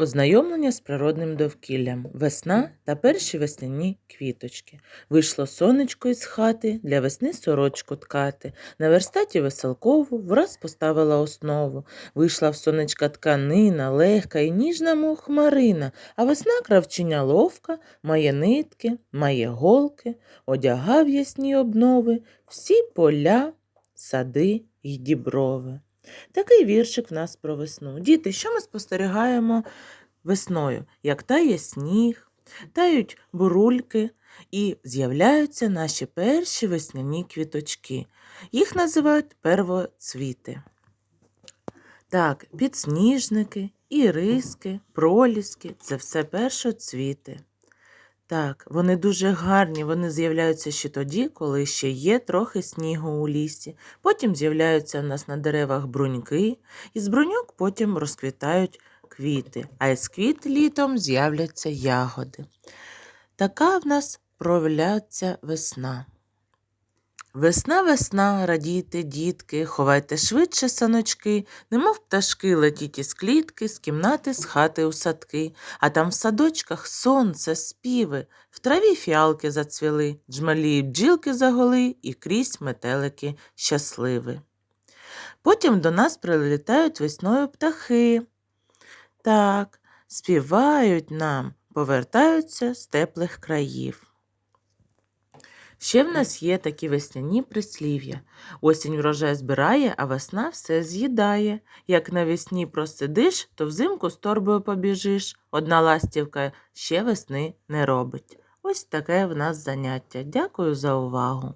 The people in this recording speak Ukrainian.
Ознайомлення з природним довкіллям. Весна та перші весняні квіточки. Вийшло сонечко із хати, для весни сорочку ткати. На верстаті веселкову враз поставила основу. Вийшла в сонечка тканина, легка і ніжна, мов хмарина, а весна кравчиня ловка, має нитки, має голки, одягав ясні обнови, всі поля, сади й діброви. Такий віршик в нас про весну. Діти, що ми спостерігаємо весною? Як тає сніг, тають бурульки і з'являються наші перші весняні квіточки. Їх називають первоцвіти. Так, підсніжники, іриски, проліски це все першоцвіти. Так, вони дуже гарні, вони з'являються ще тоді, коли ще є трохи снігу у лісі. Потім з'являються в нас на деревах бруньки, і з бруньок потім розквітають квіти, а із квіт літом з'являться ягоди. Така в нас проявляється весна. Весна, весна, радійте, дітки, ховайте швидше саночки, немов пташки летіть із клітки, з кімнати, з хати у садки, а там в садочках сонце, співи, в траві фіалки зацвіли, джмелі бджілки заголи, і крізь метелики щасливі. Потім до нас прилітають весною птахи. Так, співають нам, повертаються з теплих країв. Ще в нас є такі весняні прислів'я. Осінь врожай збирає, а весна все з'їдає. Як навесні просидиш, то взимку з торбою побіжиш. Одна ластівка ще весни не робить. Ось таке в нас заняття. Дякую за увагу.